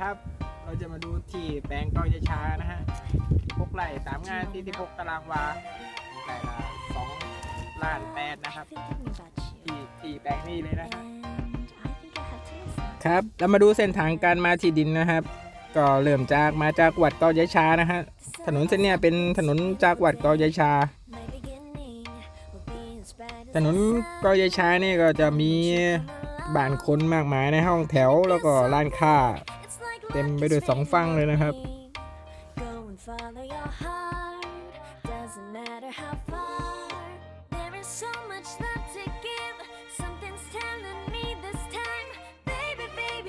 ครับ เราจะมาดูที่แปลงกอยชานะฮะพกไร่สามงาน46ตารางวาแต่ละสองล้านแปดนะครับ ที่ที่แปลงนี้เลยนะฮะครับ เรามาดูเส้นทางการมาที่ดินนะครับ ก็เริ่มจากมาจากวัดกอยชานะฮะ ถนนเส้นนี้เป็นถนนจากวัดกอยชาถนนกอยชานี่ก็จะมีบ้านคนมากมายในห้องแถวแล้วก็ร้านค้า เต็มไปด้วยสองฟังเลยนะครับ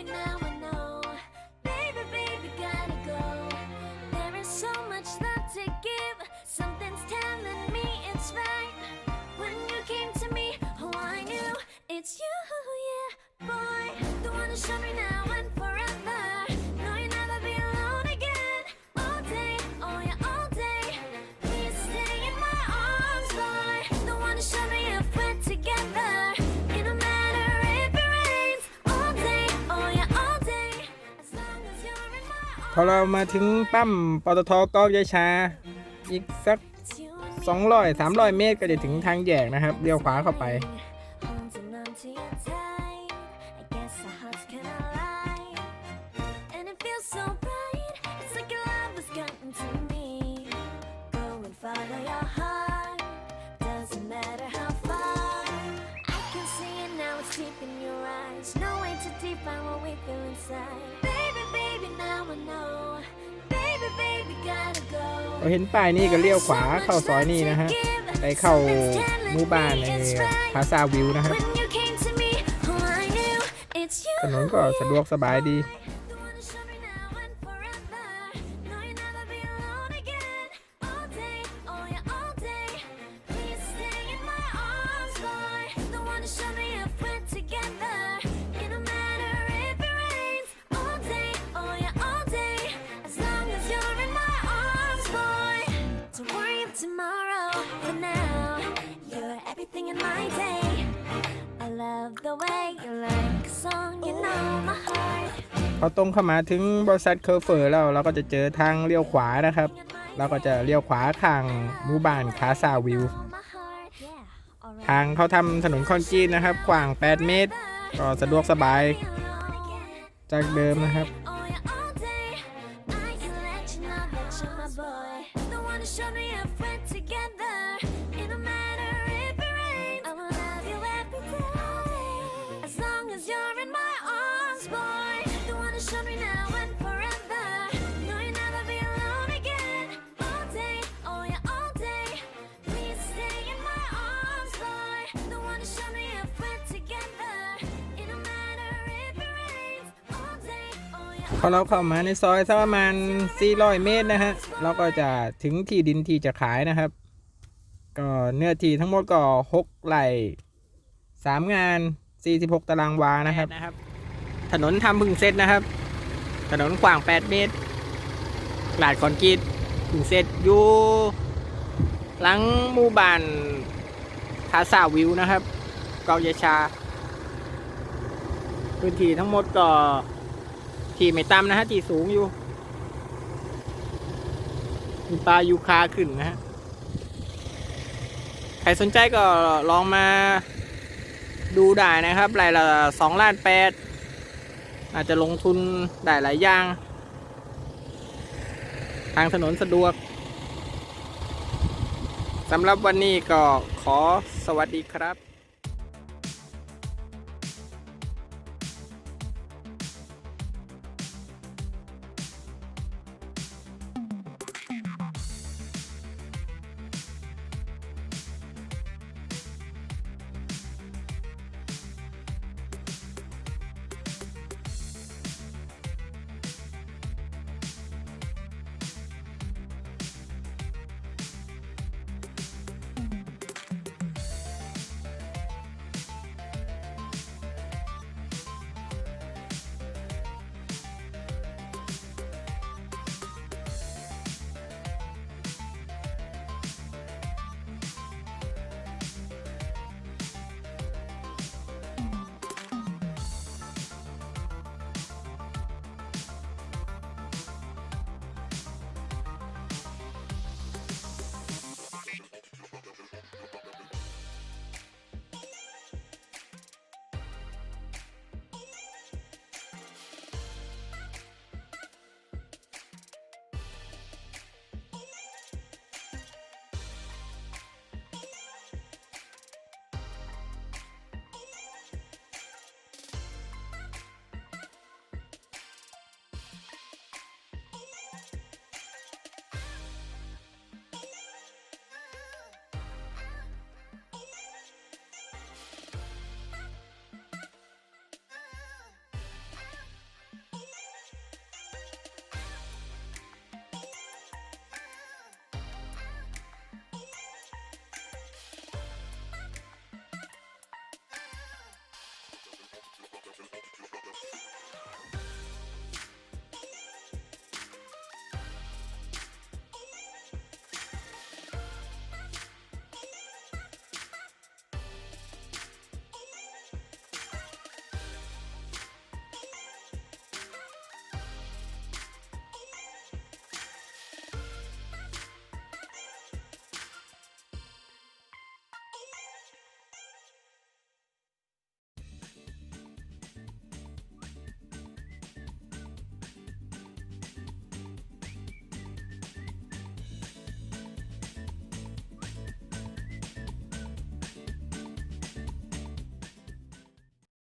Go พอเรามาถึงปั๊มปตทกอยชา อีกสัก 200 300 เมตรก็จะถึงทางแยกนะครับเลี้ยวขวาเข้าไป เราเห็นป้ายนี่ก็เลี้ยวขวาเข้าซอยนี่นะฮะไปเข้าหมู่บ้านในพาซาวิวนะครับถนนก็สะดวกสบายดี my day. I love the way you like a song, you know my heart. พอตรงเข้ามาถึงบริษัทเคอร์เฟอร์แล้วเราก็จะเจอทางเลี้ยวขวานะครับ เราก็จะเลี้ยวขวาทางหมู่บ้านคาซาวิวทางเขาทำถนนคอนกรีตนะครับ กว้าง 8 เมตร ก็สะดวกสบาย จากเดิมนะครับ Show พอเราเข้ามาในซอยสักประมาณ 400 เมตรนะฮะ เราก็จะถึงที่ดินที่จะขายนะครับ ก็เนื้อที่ทั้งหมดก็ 6ไร่3 งาน 46 ตารางวานะครับ ถนนทำพึ่งเสร็จนะครับ ถนนกว้าง 8 เมตรลาดคอนกรีตพึ่งเสร็จอยู่หลังหมู่บ้านทาซาวิวนะครับ เกาเยชา พื้นที่ทั้งหมดก็ ที่ไม่ต่ำนะฮะที่สูงอยู่มีปลายูคาขึ้นนะฮะ ใครสนใจก็ลองมาดูได้นะครับรายละสองล้านแปดอาจจะลงทุนได้หลายอย่าง ทางถนนสะดวกสำหรับวันนี้ก็ขอสวัสดีครับ